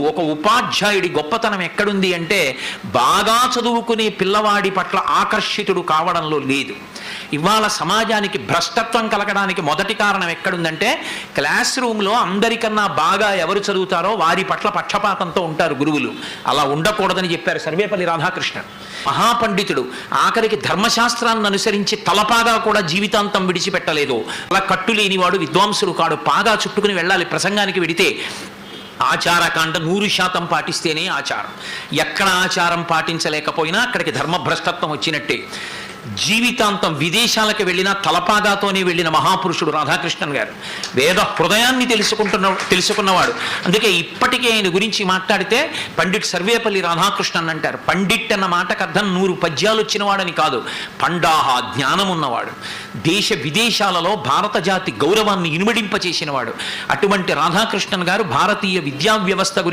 ఒక ఉపాధ్యాయుడి గొప్పతనం ఎక్కడుంది అంటే బాగా చదువుకునే పిల్లవాడి పట్ల ఆకర్షితుడు కావడంలో లేదు. ఇవాళ సమాజానికి భ్రష్టత్వం కలగడానికి మొదటి కారణం ఎక్కడుందంటే క్లాస్ రూమ్లో అందరికన్నా బాగా ఎవరు చదువుతారో వారి పట్ల పక్షపాతంతో ఉంటారు గురువులు. అలా ఉండకూడదని చెప్పారు సర్వేపల్లి రాధాకృష్ణ మహాపండితుడు ఆఖరికి ధర్మశాస్త్రాన్ని అనుసరించి తలపాగా కూడా జీవితాంతం విడిచిపెట్టలేదు. అలా కట్టు లేనివాడు విద్వాంసుడు కాడు పాగా చుట్టుకుని వెళ్ళాలి ప్రసంగానికి వెడితే ఆచారకాండ నూరు శాతం పాటిస్తేనే ఆచారం. ఎక్కడ ఆచారం పాటించలేకపోయినా అక్కడికి ధర్మభ్రష్టత్వం వచ్చినట్టే. జీవితాంతం విదేశాలకు వెళ్ళిన తలపాగాతోనే వెళ్ళిన మహాపురుషుడు రాధాకృష్ణన్ గారు. వేద హృదయాన్ని తెలుసుకుంటున్న తెలుసుకున్నవాడు. అందుకే ఇప్పటికే ఆయన గురించి మాట్లాడితే పండిట్ సర్వేపల్లి రాధాకృష్ణన్ అంటారు. పండిట్ అన్న మాటకు అర్థం నూరు పద్యాలు వచ్చినవాడని కాదు. పండాహ జ్ఞానం ఉన్నవాడు. దేశ విదేశాలలో భారత జాతి గౌరవాన్ని ఇనుమడింపచేసినవాడు. అటువంటి రాధాకృష్ణన్ గారు భారతీయ విద్యా వ్యవస్థ గురించి